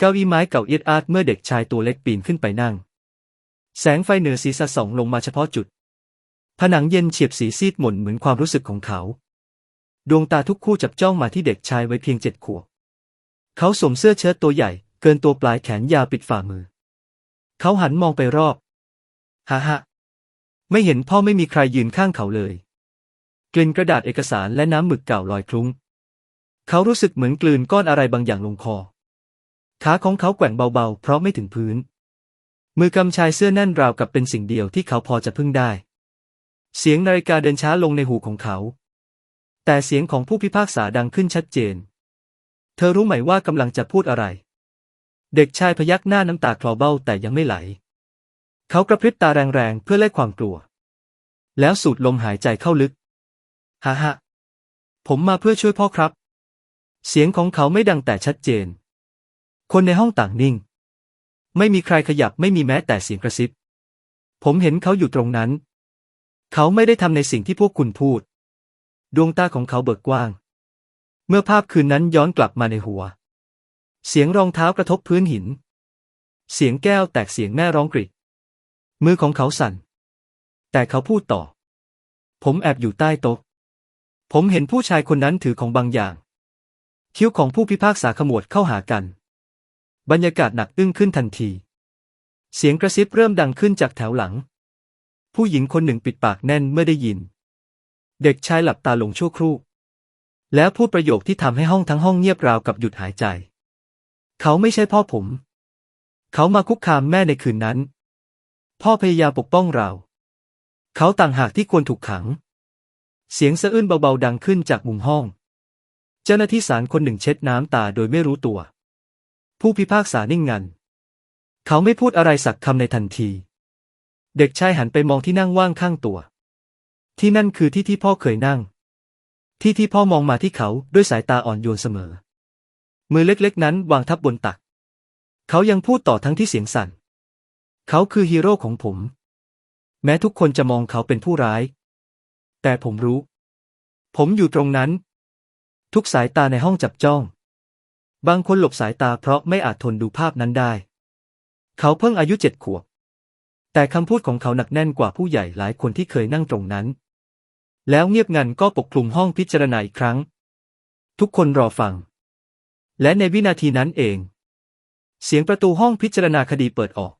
เก้าอี้ไม้เก่าเอียดอาดเมื่อเด็กชายตัวเล็กปีนขึ้นไปนั่ง แสงไฟเหนือศีรษะส่องลงมาเฉพาะจุด ผนังเย็นเฉียบสีซีดหม่นเหมือนความรู้สึกของเขา ดวงตาทุกคู่จับจ้องมาที่เด็กชายไว้เพียงเจ็ดขวบ เขาสวมเสื้อเชิ้ตตัวใหญ่ เกินตัวปลายแขนยาวปิดฝ่ามือ เขาหันมองไปรอบฮ่าฮ่าไม่เห็นพ่อไม่มีใครยืนข้างเขาเลย กลิ่นกระดาษเอกสารและน้ำหมึกเก่าลอยคลุ้ง เขารู้สึกเหมือนกลืนก้อนอะไรบางอย่างลงคอ ขาของเขาแกว่งเบาๆ เพราะไม่ถึงพื้น มือกำชายเสื้อแน่นราวกับเป็นสิ่งเดียวที่เขาพอจะพึ่งได้ เสียงนาฬิกาเดินช้าลงในหูของเขา แต่เสียงของผู้พิพากษาดังขึ้นชัดเจน เธอรู้ไหมว่ากำลังจะพูดอะไร เด็กชายพยักหน้าน้ำตาคลอเบ้าแต่ยังไม่ไหล เขากระพริบตาแรงๆ เพื่อไล่ความกลัว แล้วสูดลมหายใจเข้าลึกฮ่าฮ่าผมมาเพื่อช่วยพ่อครับ เสียงของเขาไม่ดังแต่ชัดเจน คนในห้องต่างนิ่ง ไม่มีใครขยับไม่มีแม้แต่เสียงกระซิบ ผมเห็นเขาอยู่ตรงนั้น เขาไม่ได้ทำในสิ่งที่พวกคุณพูด ดวงตาของเขาเบิกกว้าง เมื่อภาพคืนนั้นย้อนกลับมาในหัว เสียงรองเท้ากระทบพื้นหิน เสียงแก้วแตกเสียงแม่ร้องกรีดมือของเขาสั่น แต่เขาพูดต่อ ผมแอบอยู่ใต้โต๊ะ ผมเห็นผู้ชายคนนั้นถือของบางอย่าง คิ้วของผู้พิพากษาขมวดเข้าหากัน บรรยากาศหนักอึ้งขึ้นทันที เสียงกระซิบเริ่มดังขึ้นจากแถวหลัง ผู้หญิงคนหนึ่งปิดปากแน่นเมื่อได้ยิน เด็กชายหลับตาลงชั่วครู่ แล้วพูดประโยคที่ทำให้ห้องทั้งห้องเงียบราวกับหยุดหายใจ เขาไม่ใช่พ่อผม เขามาคุกคามแม่ในคืนนั้น พ่อพยายามปกป้องเรา เขาต่างหากที่ควรถูกขัง เสียงสะอื้นเบาๆดังขึ้นจากมุมห้อง เจ้าหน้าที่ศาลคนหนึ่งเช็ดน้ำตาโดยไม่รู้ตัว ผู้พิพากษานิ่งงัน เขาไม่พูดอะไรสักคำในทันที เด็กชายหันไปมองที่นั่งว่างข้างตัว ที่นั่นคือที่ที่พ่อเคยนั่ง ที่ที่พ่อมองมาที่เขาด้วยสายตาอ่อนโยนเสมอ มือเล็กๆ นั้นวางทับบนตัก เขายังพูดต่อทั้งที่เสียงสั่น เขาคือฮีโร่ของผม แม้ทุกคนจะมองเขาเป็นผู้ร้าย แต่ผมรู้ ผมอยู่ตรงนั้น ทุกสายตาในห้องจับจ้อง บางคนหลบสายตาเพราะไม่อาจทนดูภาพนั้นได้ เขาเพิ่งอายุเจ็ดขวบ แต่คำพูดของเขาหนักแน่นกว่าผู้ใหญ่หลายคนที่เคยนั่งตรงนั้น แล้วเงียบงันก็ปกคลุมห้องพิจารณาอีกครั้ง ทุกคนรอฟัง และในวินาทีนั้นเอง เสียงประตูห้องพิจารณาคดีเปิดออก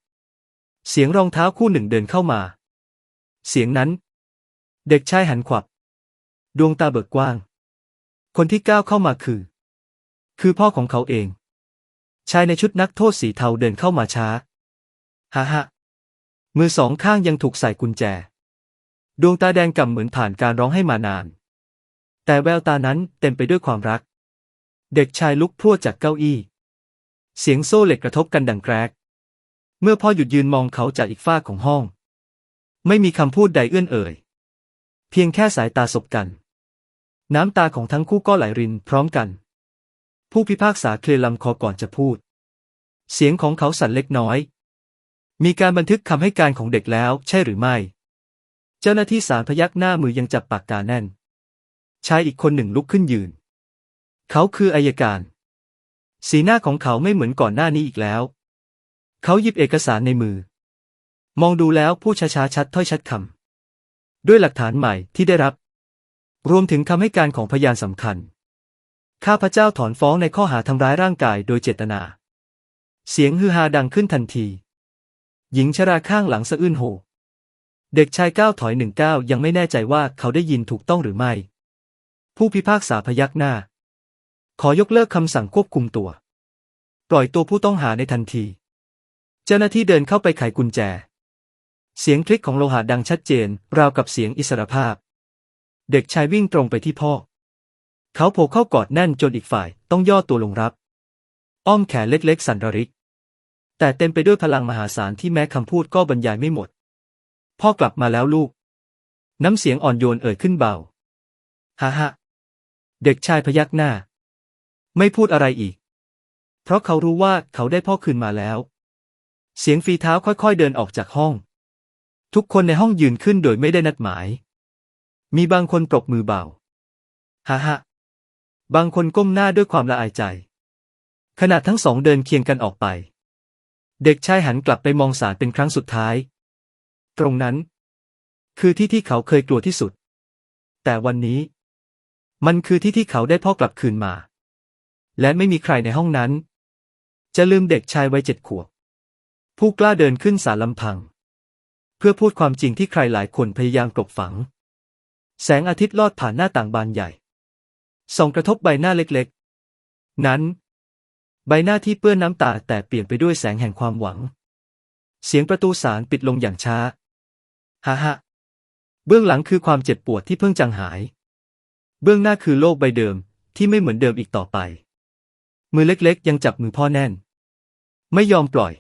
เสียงรองเท้าคู่หนึ่งเดินเข้ามา เสียงนั้น เด็กชายหันขวับ ดวงตาเบิกกว้าง คนที่ก้าวเข้ามาคือ คือพ่อของเขาเอง ชายในชุดนักโทษสีเทาเดินเข้ามาช้าฮ่าฮ่ามือสองข้างยังถูกใส่กุญแจ ดวงตาแดงก่ำเหมือนผ่านการร้องให้มานาน แต่แววตานั้นเต็มไปด้วยความรัก เด็กชายลุกพรวดจากเก้าอี้ เสียงโซ่เหล็กกระทบกันดังแกรก เมื่อพ่อหยุดยืนมองเขาจากอีกฝ้าของห้อง ไม่มีคำพูดใดเอื้อนเอ่ย เพียงแค่สายตาสบกัน น้ำตาของทั้งคู่ก็ไหลรินพร้อมกัน ผู้พิพากษาเคลียร์ลำคอก่อนจะพูด เสียงของเขาสั่นเล็กน้อย มีการบันทึกคำให้การของเด็กแล้วใช่หรือไม่ เจ้าหน้าที่ศาลพยักหน้ามือยังจับปากกาแน่น ชายอีกคนหนึ่งลุกขึ้นยืน เขาคืออายการ สีหน้าของเขาไม่เหมือนก่อนหน้านี้อีกแล้ว เขาหยิบเอกสารในมือ มองดูแล้วพูดช้าๆชัดถ้อยชัดคำด้วยหลักฐานใหม่ที่ได้รับ รวมถึงคำให้การของพยานสำคัญ ข้าพเจ้าถอนฟ้องในข้อหาทำร้ายร่างกายโดยเจตนา เสียงฮือฮาดังขึ้นทันที หญิงชราข้างหลังสะอื้นโหเด็กชายก้าวถอยหนึ่งก้าวยังไม่แน่ใจว่าเขาได้ยินถูกต้องหรือไม่ ผู้พิพากษาพยักหน้า ขอยกเลิกคำสั่งควบคุมตัว ปล่อยตัวผู้ต้องหาในทันที เจ้าหน้าที่เดินเข้าไปไขกุญแจ เสียงคลิกของโลหะดังชัดเจน ราวกับเสียงอิสรภาพ เด็กชายวิ่งตรงไปที่พ่อ เขาโผล่เข้ากอดแน่นจนอีกฝ่ายต้องย่อตัวลงรับ อ้อมแขนเล็กๆ สั่นระริก แต่เต็มไปด้วยพลังมหาศาลที่แม้คำพูดก็บรรยายไม่หมด พ่อกลับมาแล้วลูก น้ำเสียงอ่อนโยนเอ่ยขึ้นเบาฮ่าฮ่าเด็กชายพยักหน้า ไม่พูดอะไรอีก เพราะเขารู้ว่าเขาได้พ่อคืนมาแล้ว เสียงฝีเท้าค่อยๆเดินออกจากห้อง ทุกคนในห้องยืนขึ้นโดยไม่ได้นัดหมาย มีบางคนปรบมือเบาฮ่าฮ่า บางคนก้มหน้าด้วยความละอายใจ ขณะทั้งสองเดินเคียงกันออกไป เด็กชายหันกลับไปมองสารเป็นครั้งสุดท้าย ตรงนั้น คือที่ที่เขาเคยกลัวที่สุด แต่วันนี้ มันคือที่ที่เขาได้พ่อกลับคืนมา และไม่มีใครในห้องนั้น จะลืมเด็กชายวัยเจ็ดขวบผู้กล้าเดินขึ้นสารลำพัง เพื่อพูดความจริงที่ใครหลายคนพยายามกลบฝัง แสงอาทิตย์ลอดผ่านหน้าต่างบานใหญ่ ส่องกระทบใบหน้าเล็กๆ นั้น ใบหน้าที่เปื้อนน้ำตาแต่เปลี่ยนไปด้วยแสงแห่งความหวัง เสียงประตูศาลปิดลงอย่างช้าฮ่าฮ่าเบื้องหลังคือความเจ็บปวดที่เพิ่งจางหาย เบื้องหน้าคือโลกใบเดิมที่ไม่เหมือนเดิมอีกต่อไป มือเล็กๆ ยังจับมือพ่อแน่น ไม่ยอมปล่อย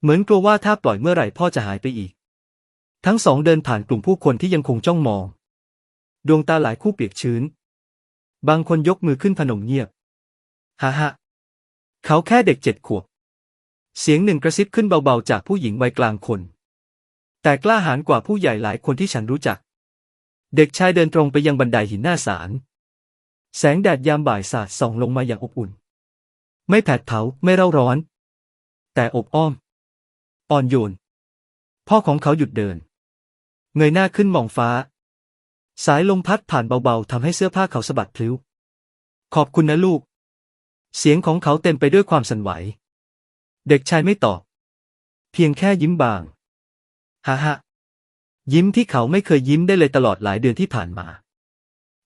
เหมือนกลัวว่าถ้าปล่อยเมื่อไหร่พ่อจะหายไปอีก ทั้งสองเดินผ่านกลุ่มผู้คนที่ยังคงจ้องมอง ดวงตาหลายคู่เปียกชื้น บางคนยกมือขึ้นพนมเงียบฮ่าฮ่าเขาแค่เด็กเจ็ดขวบ เสียงหนึ่งกระซิบขึ้นเบาๆจากผู้หญิงวัยกลางคน แต่กล้าหาญกว่าผู้ใหญ่หลายคนที่ฉันรู้จัก เด็กชายเดินตรงไปยังบันไดหินหน้าศาล แสงแดดยามบ่ายสาดส่องลงมาอย่างอบอุ่น ไม่แผดเผาไม่เร่าร้อน แต่อบอ้อม อ่อนโยน พ่อของเขาหยุดเดิน เงยหน้าขึ้นมองฟ้า สายลมพัดผ่านเบาๆทำให้เสื้อผ้าเขาสะบัดพลิ้ว ขอบคุณนะลูก เสียงของเขาเต็มไปด้วยความสั่นไหว เด็กชายไม่ตอบ เพียงแค่ยิ้มบางฮ่าฮ่ายิ้มที่เขาไม่เคยยิ้มได้เลยตลอดหลายเดือนที่ผ่านมา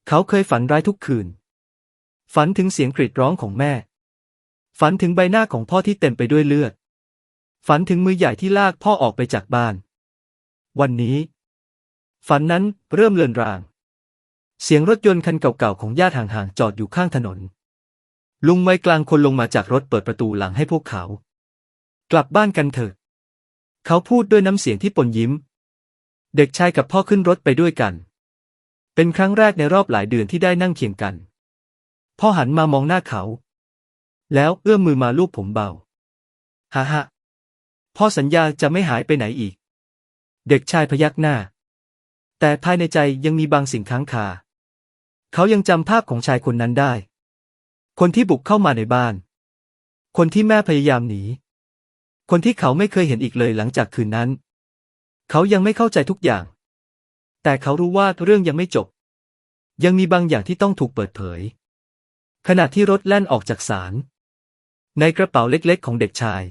เขาเคยฝันร้ายทุกคืน ฝันถึงเสียงกรีดร้องของแม่ ฝันถึงใบหน้าของพ่อที่เต็มไปด้วยเลือด ฝันถึงมือใหญ่ที่ลากพ่อออกไปจากบ้าน วันนี้ ฝันนั้นเริ่มเลือนราง เสียงรถยนต์คันเก่าๆของญาติห่างๆจอดอยู่ข้างถนน ลุงวัยกลางคนลงมาจากรถเปิดประตูหลังให้พวกเขา กลับบ้านกันเถอะ เขาพูดด้วยน้ำเสียงที่ปนยิ้ม เด็กชายกับพ่อขึ้นรถไปด้วยกัน เป็นครั้งแรกในรอบหลายเดือนที่ได้นั่งเคียงกัน พ่อหันมามองหน้าเขา แล้วเอื้อมมือมาลูบผมเบาฮ่าฮ่าพ่อสัญญาจะไม่หายไปไหนอีก เด็กชายพยักหน้า แต่ภายในใจยังมีบางสิ่งค้างคา เขายังจำภาพของชายคนนั้นได้ คนที่บุกเข้ามาในบ้าน คนที่แม่พยายามหนี คนที่เขาไม่เคยเห็นอีกเลยหลังจากคืนนั้น เขายังไม่เข้าใจทุกอย่าง แต่เขารู้ว่าเรื่องยังไม่จบ ยังมีบางอย่างที่ต้องถูกเปิดเผย ขณะที่รถแล่นออกจากศาล ในกระเป๋าเล็กๆ ของเด็กชาย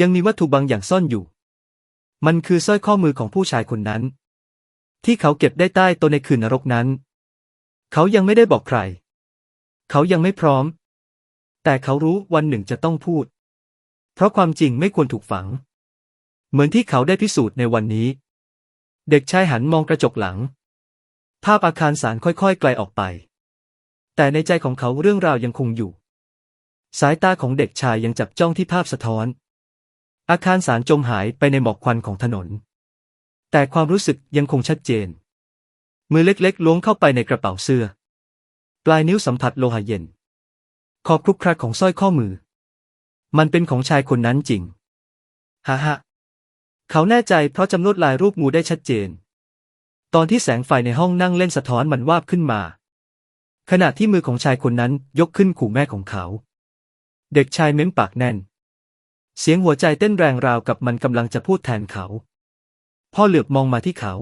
ยังมีวัตถุบางอย่างซ่อนอยู่ มันคือสร้อยข้อมือของผู้ชายคนนั้น ที่เขาเก็บได้ใต้ต๊ะในคืนนรกนั้น เขายังไม่ได้บอกใคร เขายังไม่พร้อม แต่เขารู้วันหนึ่งจะต้องพูด เพราะความจริงไม่ควรถูกฝัง เหมือนที่เขาได้พิสูจน์ในวันนี้ เด็กชายหันมองกระจกหลัง ภาพอาคารสารค่อยๆ ไกลออกไป แต่ในใจของเขาเรื่องราวยังคงอยู่ สายตาของเด็กชายยังจับจ้องที่ภาพสะท้อน อาคารสารจมหายไปในหมอกควันของถนน แต่ความรู้สึกยังคงชัดเจน มือเล็กๆล้วงเข้าไปในกระเป๋าเสื้อ ปลายนิ้วสัมผัสโลหะเย็น ขอบคลุกคลักของสร้อยข้อมือ มันเป็นของชายคนนั้นจริงฮ่าฮ่าเขาแน่ใจเพราะจำลวดลายรูปงูได้ชัดเจน ตอนที่แสงไฟในห้องนั่งเล่นสะท้อนมันวาบขึ้นมา ขณะที่มือของชายคนนั้นยกขึ้นขู่แม่ของเขา เด็กชายเม้มปากแน่น เสียงหัวใจเต้นแรงราวกับมันกำลังจะพูดแทนเขา พ่อเหลือบมองมาที่เขา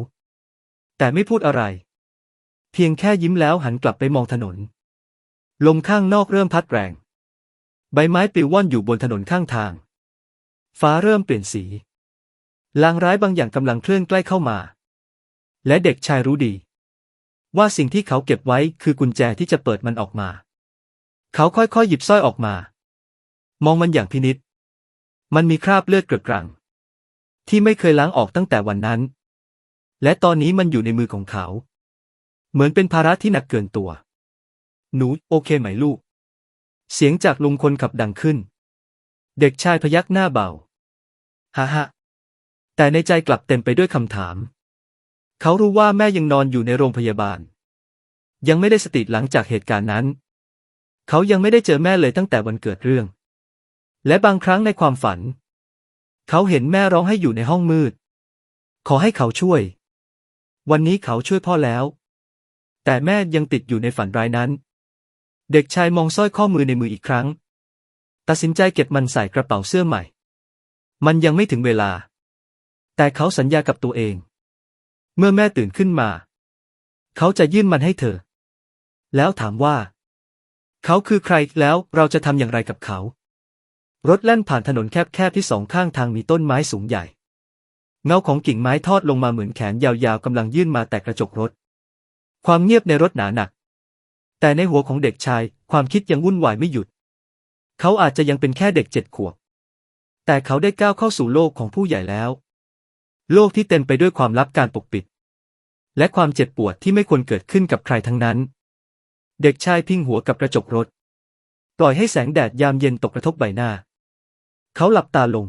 แต่ไม่พูดอะไร เพียงแค่ยิ้มแล้วหันกลับไปมองถนน ลมข้างนอกเริ่มพัดแรง ใบไม้ปลิวว่อนอยู่บนถนนข้างทาง ฟ้าเริ่มเปลี่ยนสี ลางร้ายบางอย่างกำลังเคลื่อนใกล้เข้ามา และเด็กชายรู้ดี ว่าสิ่งที่เขาเก็บไว้คือกุญแจที่จะเปิดมันออกมา เขาค่อยๆหยิบสร้อยออกมา มองมันอย่างพินิษมันมีคราบเลือดเกลือกรัง ที่ไม่เคยล้างออกตั้งแต่วันนั้น และตอนนี้มันอยู่ในมือของเขา เหมือนเป็นภาระที่หนักเกินตัว หนูโอเคไหมลูก เสียงจากลุงคนขับดังขึ้น เด็กชายพยักหน้าเบาฮ่าฮ่าแต่ในใจกลับเต็มไปด้วยคำถาม เขารู้ว่าแม่ยังนอนอยู่ในโรงพยาบาล ยังไม่ได้สติหลังจากเหตุการณ์นั้น เขายังไม่ได้เจอแม่เลยตั้งแต่วันเกิดเรื่อง และบางครั้งในความฝัน เขาเห็นแม่ร้องให้อยู่ในห้องมืด ขอให้เขาช่วย วันนี้เขาช่วยพ่อแล้ว แต่แม่ยังติดอยู่ในฝันร้ายนั้น เด็กชายมองสร้อยข้อมือในมืออีกครั้ง ตัดสินใจเก็บมันใส่กระเป๋าเสื้อใหม่ มันยังไม่ถึงเวลา แต่เขาสัญญากับตัวเอง เมื่อแม่ตื่นขึ้นมา เขาจะยื่นมันให้เธอ แล้วถามว่า เขาคือใครแล้วเราจะทำอย่างไรกับเขา รถแล่นผ่านถนนแคบๆที่สองข้างทางมีต้นไม้สูงใหญ่ เงาของกิ่งไม้ทอดลงมาเหมือนแขนยาวๆกำลังยื่นมาแต่กระจกรถ ความเงียบในรถหนาหนัก แต่ในหัวของเด็กชายความคิดยังวุ่นวายไม่หยุด เขาอาจจะยังเป็นแค่เด็กเจ็ดขวบ แต่เขาได้ก้าวเข้าสู่โลกของผู้ใหญ่แล้ว โลกที่เต็มไปด้วยความลับการปกปิด และความเจ็บปวดที่ไม่ควรเกิดขึ้นกับใครทั้งนั้น เด็กชายพิงหัวกับกระจกรถ ปล่อยให้แสงแดดยามเย็นตกกระทบใบหน้า เขาหลับตาลง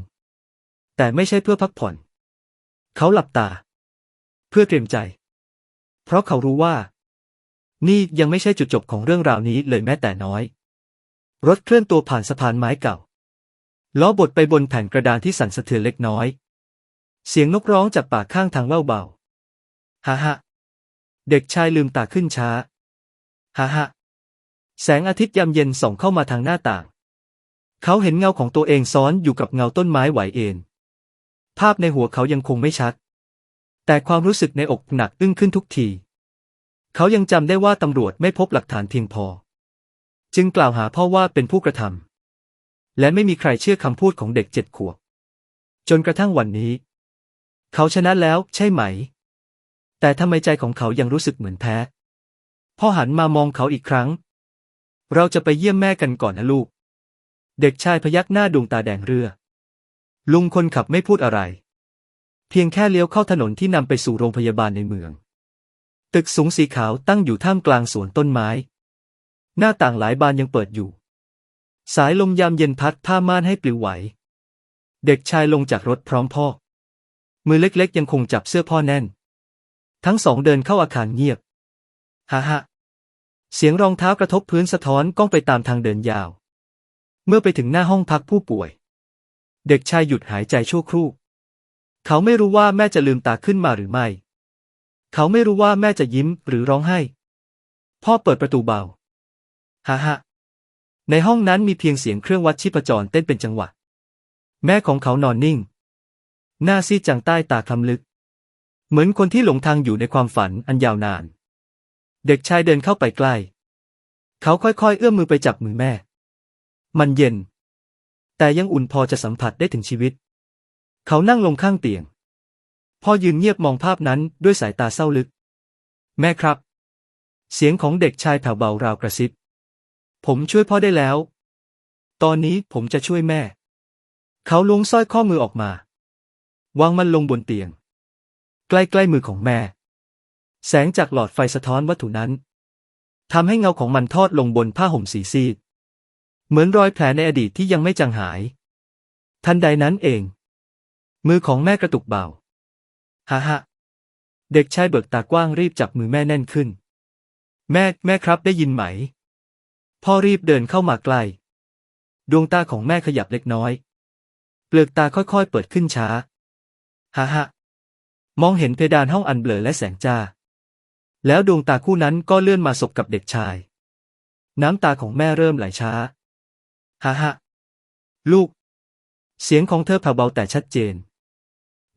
แต่ไม่ใช่เพื่อพักผ่อน เขาหลับตา เพื่อเตรียมใจ เพราะเขารู้ว่า นี่ยังไม่ใช่จุดจบของเรื่องราวนี้เลยแม้แต่น้อย รถเคลื่อนตัวผ่านสะพานไม้เก่า ล้อบดไปบนแผ่นกระดานที่สั่นสะเทือนเล็กน้อย เสียงนกร้องจากป่าข้างทางเล่าเบาฮ่าฮ่าเด็กชายลืมตาขึ้นช้า ฮ่าฮ่าแสงอาทิตย์ยามเย็นส่องเข้ามาทางหน้าต่าง เขาเห็นเงาของตัวเองซ้อนอยู่กับเงาต้นไม้ไหวเอ็นภาพในหัวเขายังคงไม่ชัด แต่ความรู้สึกในอกหนักอึ้งขึ้นทุกที เขายังจำได้ว่าตำรวจไม่พบหลักฐานเพียงพอ จึงกล่าวหาพ่อว่าเป็นผู้กระทำและไม่มีใครเชื่อคำพูดของเด็กเจ็ดขวบ จนกระทั่งวันนี้ เขาชนะแล้วใช่ไหม แต่ทำไมใจของเขายังรู้สึกเหมือนแพ้พ่อหันมามองเขาอีกครั้ง เราจะไปเยี่ยมแม่กันก่อนนะลูก เด็กชายพยักหน้าดวงตาแดงเรือ ลุงคนขับไม่พูดอะไร เพียงแค่เลี้ยวเข้าถนนที่นำไปสู่โรงพยาบาลในเมือง ตึกสูงสีขาวตั้งอยู่ท่ามกลางสวนต้นไม้ หน้าต่างหลายบานยังเปิดอยู่ สายลมยามเย็นพัดผ้าม่านให้ปลิวไหว เด็กชายลงจากรถพร้อมพ่อ มือเล็กๆ ยังคงจับเสื้อพ่อแน่น ทั้งสองเดินเข้าอาคารเงียบ ฮ่าฮ่าเสียงรองเท้ากระทบพื้นสะท้อนก้องไปตามทางเดินยาว เมื่อไปถึงหน้าห้องพักผู้ป่วย เด็กชายหยุดหายใจชั่วครู่ เขาไม่รู้ว่าแม่จะลืมตาขึ้นมาหรือไม่ เขาไม่รู้ว่าแม่จะยิ้มหรือร้องไห้ พ่อเปิดประตูเบาฮ่าฮ่าในห้องนั้นมีเพียงเสียงเครื่องวัดชีพจรเต้นเป็นจังหวะ แม่ของเขานอนนิ่ง หน้าซีดจังใต้ตาคล้ำลึก เหมือนคนที่หลงทางอยู่ในความฝันอันยาวนาน เด็กชายเดินเข้าไปใกล้ เขาค่อยๆ เอื้อมมือไปจับมือแม่ มันเย็น แต่ยังอุ่นพอจะสัมผัสได้ถึงชีวิต เขานั่งลงข้างเตียง พ่อยืนเงียบมองภาพนั้นด้วยสายตาเศร้าลึก แม่ครับ เสียงของเด็กชายแผ่วเบาราวกระซิบ ผมช่วยพ่อได้แล้ว ตอนนี้ผมจะช่วยแม่ เขาล้วงสร้อยข้อมือออกมาวางมันลงบนเตียง ใกล้ๆมือของแม่ แสงจากหลอดไฟสะท้อนวัตถุนั้นทำให้เงาของมันทอดลงบนผ้าห่มสีซีด เหมือนรอยแผลในอดีตที่ยังไม่จางหาย ทันใดนั้นเอง มือของแม่กระตุกเบาฮ่าฮ่าเด็กชายเบิกตากว้างรีบจับมือแม่แน่นขึ้น แม่แม่ครับได้ยินไหม พ่อรีบเดินเข้ามาใกล้ ดวงตาของแม่ขยับเล็กน้อย เปลือกตาค่อยๆเปิดขึ้นช้าฮ่าฮ่ามองเห็นเพดานห้องอันเบลอและแสงจ้า แล้วดวงตาคู่นั้นก็เลื่อนมาสบกับเด็กชาย น้ำตาของแม่เริ่มไหลช้า ฮ่าฮ่าลูก เสียงของเธอแผ่วเบาแต่ชัดเจน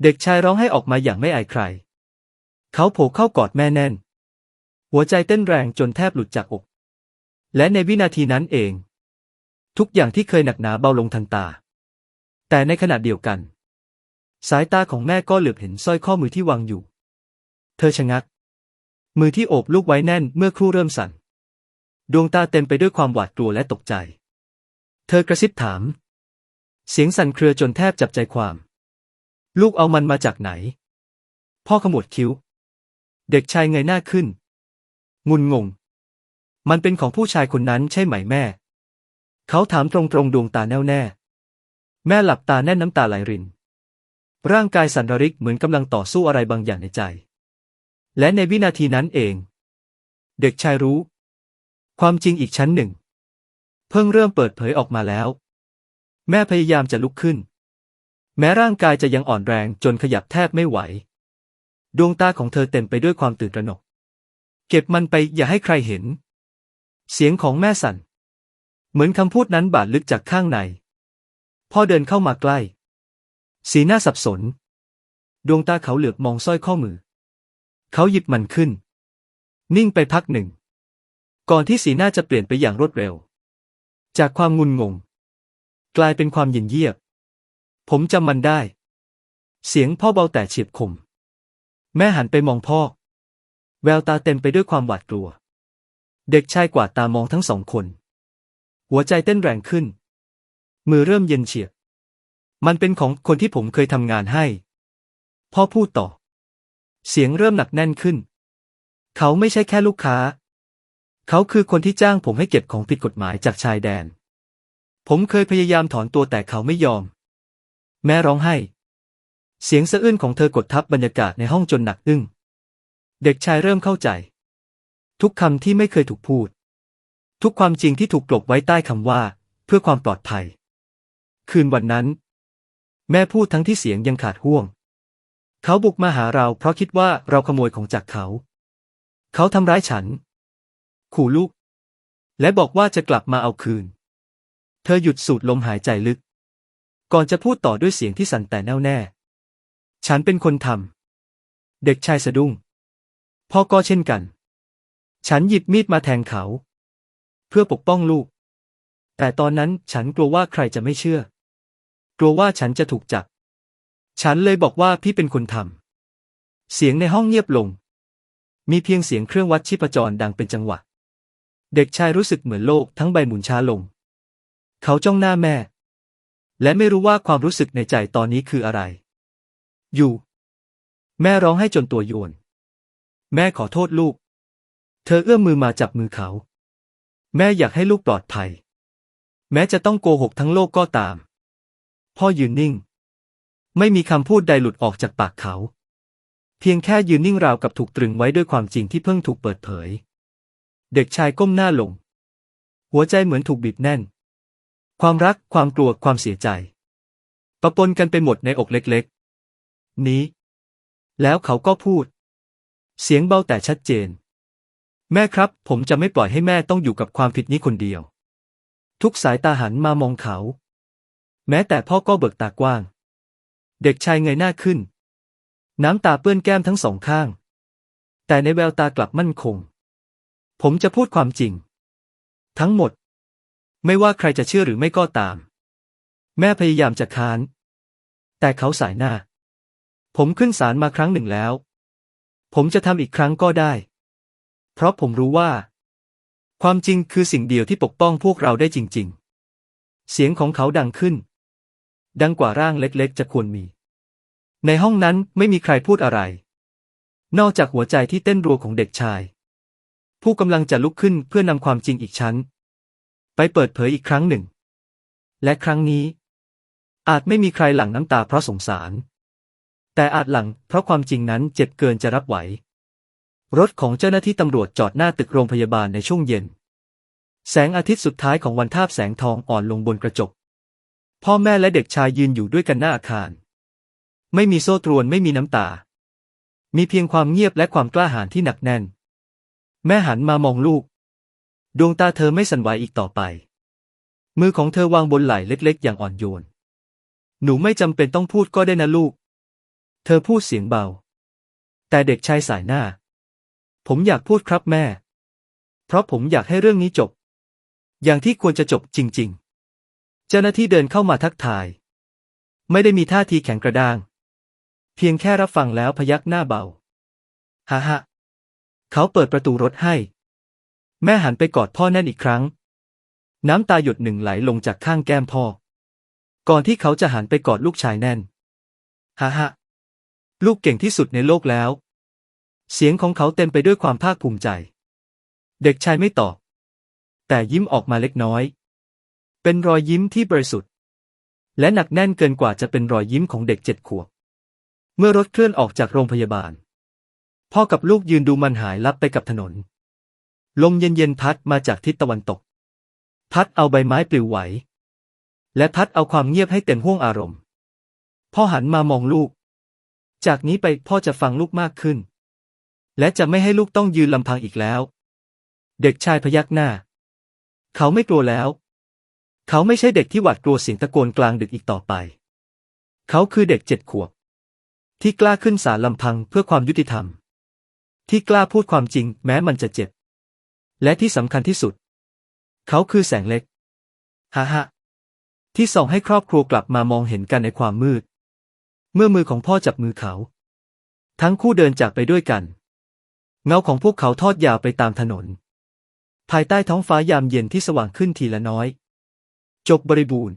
เด็กชายร้องให้ออกมาอย่างไม่อายใคร เขาโผล่เข้ากอดแม่แน่น หัวใจเต้นแรงจนแทบหลุดจากอก และในวินาทีนั้นเอง ทุกอย่างที่เคยหนักหนาเบาลงทันตา แต่ในขณะเดียวกัน สายตาของแม่ก็เหลือบเห็นสร้อยข้อมือที่วางอยู่ เธอชะงัก มือที่โอบลูกไว้แน่นเมื่อครู่เริ่มสั่นดวงตาเต็มไปด้วยความหวาดกลัวและตกใจ เธอกระซิบถาม เสียงสั่นเครือจนแทบจับใจความ ลูกเอามันมาจากไหน พ่อขมวดคิ้ว เด็กชายเงยหน้าขึ้น งุนงง มันเป็นของผู้ชายคนนั้นใช่ไหมแม่ เขาถามตรงๆดวงตาแน่วแน่ แม่หลับตาแน่นน้ำตาไหลริน ร่างกายสั่นระริกเหมือนกำลังต่อสู้อะไรบางอย่างในใจ และในวินาทีนั้นเอง เด็กชายรู้ ความจริงอีกชั้นหนึ่ง เพิ่งเริ่มเปิดเผยออกมาแล้ว แม่พยายามจะลุกขึ้น แม้ร่างกายจะยังอ่อนแรงจนขยับแทบไม่ไหว ดวงตาของเธอเต็มไปด้วยความตื่นตระหนก เก็บมันไปอย่าให้ใครเห็น เสียงของแม่สั่น เหมือนคำพูดนั้นบาดลึกจากข้างใน พ่อเดินเข้ามาใกล้ สีหน้าสับสน ดวงตาเขาเหลือบมองสร้อยข้อมือ เขาหยิบมันขึ้น นิ่งไปพักหนึ่ง ก่อนที่สีหน้าจะเปลี่ยนไปอย่างรวดเร็ว จากความงุนงง กลายเป็นความเย็นเยียบ ผมจำมันได้ เสียงพ่อเบาแต่เฉียบคม แม่หันไปมองพ่อ แววตาเต็มไปด้วยความหวาดกลัว เด็กชายกวาดตามองทั้งสองคน หัวใจเต้นแรงขึ้น มือเริ่มเย็นเฉียบ มันเป็นของคนที่ผมเคยทำงานให้ พ่อพูดต่อ เสียงเริ่มหนักแน่นขึ้น เขาไม่ใช่แค่ลูกค้า เขาคือคนที่จ้างผมให้เก็บของผิดกฎหมายจากชายแดน ผมเคยพยายามถอนตัวแต่เขาไม่ยอม แม่ร้องไห้ เสียงสะอื้นของเธอกดทับบรรยากาศในห้องจนหนักอึ้ง เด็กชายเริ่มเข้าใจ ทุกคำที่ไม่เคยถูกพูด ทุกความจริงที่ถูกกลบไว้ใต้คำว่า เพื่อความปลอดภัย คืนวันนั้น แม่พูดทั้งที่เสียงยังขาดห่วง เขาบุกมาหาเราเพราะคิดว่าเราขโมยของจากเขา เขาทำร้ายฉัน ขู่ลูก และบอกว่าจะกลับมาเอาคืน เธอหยุดสูดลมหายใจลึก ก่อนจะพูดต่อด้วยเสียงที่สั่นแต่แน่วแน่ ฉันเป็นคนทำเด็กชายสะดุ้งพ่อก็เช่นกัน ฉันหยิบมีดมาแทงเขา เพื่อปกป้องลูก แต่ตอนนั้นฉันกลัวว่าใครจะไม่เชื่อ กลัวว่าฉันจะถูกจับ ฉันเลยบอกว่าพี่เป็นคนทำเสียงในห้องเงียบลง มีเพียงเสียงเครื่องวัดชีพจรดังเป็นจังหวะ เด็กชายรู้สึกเหมือนโลกทั้งใบหมุนช้าลง เขาจ้องหน้าแม่ และไม่รู้ว่าความรู้สึกในใจตอนนี้คืออะไร อยู่ แม่ร้องให้จนตัวโยน แม่ขอโทษลูก เธอเอื้อมมือมาจับมือเขา แม่อยากให้ลูกปลอดภัย แม้จะต้องโกหกทั้งโลกก็ตาม พ่อยืนนิ่ง ไม่มีคำพูดใดหลุดออกจากปากเขา เพียงแค่ยืนนิ่งราวกับถูกตรึงไว้ด้วยความจริงที่เพิ่งถูกเปิดเผย เด็กชายก้มหน้าลง หัวใจเหมือนถูกบีบแน่น ความรักความกลัวความเสียใจปะปนกันไปหมดในอกเล็กๆ นี้ แล้วเขาก็พูด เสียงเบาแต่ชัดเจน แม่ครับ ผมจะไม่ปล่อยให้แม่ต้องอยู่กับความผิดนี้คนเดียว ทุกสายตาหันมามองเขา แม้แต่พ่อก็เบิกตากว้าง เด็กชายเงยหน้าขึ้น น้ำตาเปื้อนแก้มทั้งสองข้าง แต่ในแววตากลับมั่นคง ผมจะพูดความจริง ทั้งหมด ไม่ว่าใครจะเชื่อหรือไม่ก็ตาม แม่พยายามจะค้าน แต่เขาสายหน้า ผมขึ้นศาลมาครั้งหนึ่งแล้ว ผมจะทำอีกครั้งก็ได้ เพราะผมรู้ว่า ความจริงคือสิ่งเดียวที่ปกป้องพวกเราได้จริง ๆ เสียงของเขาดังขึ้น ดังกว่าร่างเล็กๆ จะควรมี ในห้องนั้นไม่มีใครพูดอะไร นอกจากหัวใจที่เต้นรัวของเด็กชาย ผู้กำลังจะลุกขึ้นเพื่อนำความจริงอีกชั้น ไปเปิดเผยอีกครั้งหนึ่ง และครั้งนี้ อาจไม่มีใครหลั่งน้ำตาเพราะสงสาร แต่อาจหลั่งเพราะความจริงนั้นเจ็บเกินจะรับไหว รถของเจ้าหน้าที่ตำรวจจอดหน้าตึกโรงพยาบาลในช่วงเย็น แสงอาทิตย์สุดท้ายของวันทาบแสงทองอ่อนลงบนกระจก พ่อแม่และเด็กชายยืนอยู่ด้วยกันหน้าอาคาร ไม่มีโซ่ตรวนไม่มีน้ำตา มีเพียงความเงียบและความกล้าหาญที่หนักแน่น แม่หันมามองลูก ดวงตาเธอไม่สั่นไหวอีกต่อไป มือของเธอวางบนไหล่เล็ก ๆ อย่างอ่อนโยน หนูไม่จำเป็นต้องพูดก็ได้นะลูก เธอพูดเสียงเบา แต่เด็กชายสายหน้า ผมอยากพูดครับแม่ เพราะผมอยากให้เรื่องนี้จบ อย่างที่ควรจะจบจริง ๆ เจ้าหน้าที่เดินเข้ามาทักทาย ไม่ได้มีท่าทีแข็งกระด้าง เพียงแค่รับฟังแล้วพยักหน้าเบา ฮ่าฮ่า เขาเปิดประตูรถให้ แม่หันไปกอดพ่อแน่นอีกครั้ง น้ำตาหยดหนึ่งไหลลงจากข้างแก้มพ่อ ก่อนที่เขาจะหันไปกอดลูกชายแน่นฮ่าฮ่าลูกเก่งที่สุดในโลกแล้ว เสียงของเขาเต็มไปด้วยความภาคภูมิใจ เด็กชายไม่ตอบ แต่ยิ้มออกมาเล็กน้อย เป็นรอยยิ้มที่บริสุทธิ์ และหนักแน่นเกินกว่าจะเป็นรอยยิ้มของเด็กเจ็ดขวบ เมื่อรถเคลื่อนออกจากโรงพยาบาล พ่อกับลูกยืนดูมันหายลับไปกับถนน ลมเย็นๆพัดมาจากทิศตะวันตก พัดเอาใบไม้ปลิวไหว และพัดเอาความเงียบให้เต็มห้วงอารมณ์ พ่อหันมามองลูก จากนี้ไปพ่อจะฟังลูกมากขึ้น และจะไม่ให้ลูกต้องยืนลำพังอีกแล้ว เด็กชายพยักหน้า เขาไม่กลัวแล้ว เขาไม่ใช่เด็กที่หวาดกลัวเสียงตะโกนกลางดึกอีกต่อไป เขาคือเด็กเจ็ดขวบ ที่กล้าขึ้นศาลลำพังเพื่อความยุติธรรม ที่กล้าพูดความจริงแม้มันจะเจ็บ และที่สำคัญที่สุด เขาคือแสงเล็กฮ่าฮ่าที่ส่องให้ครอบครัวกลับมามองเห็นกันในความมืด เมื่อมือของพ่อจับมือเขา ทั้งคู่เดินจากไปด้วยกัน เงาของพวกเขาทอดยาวไปตามถนน ภายใต้ท้องฟ้ายามเย็นที่สว่างขึ้นทีละน้อย จบบริบูรณ์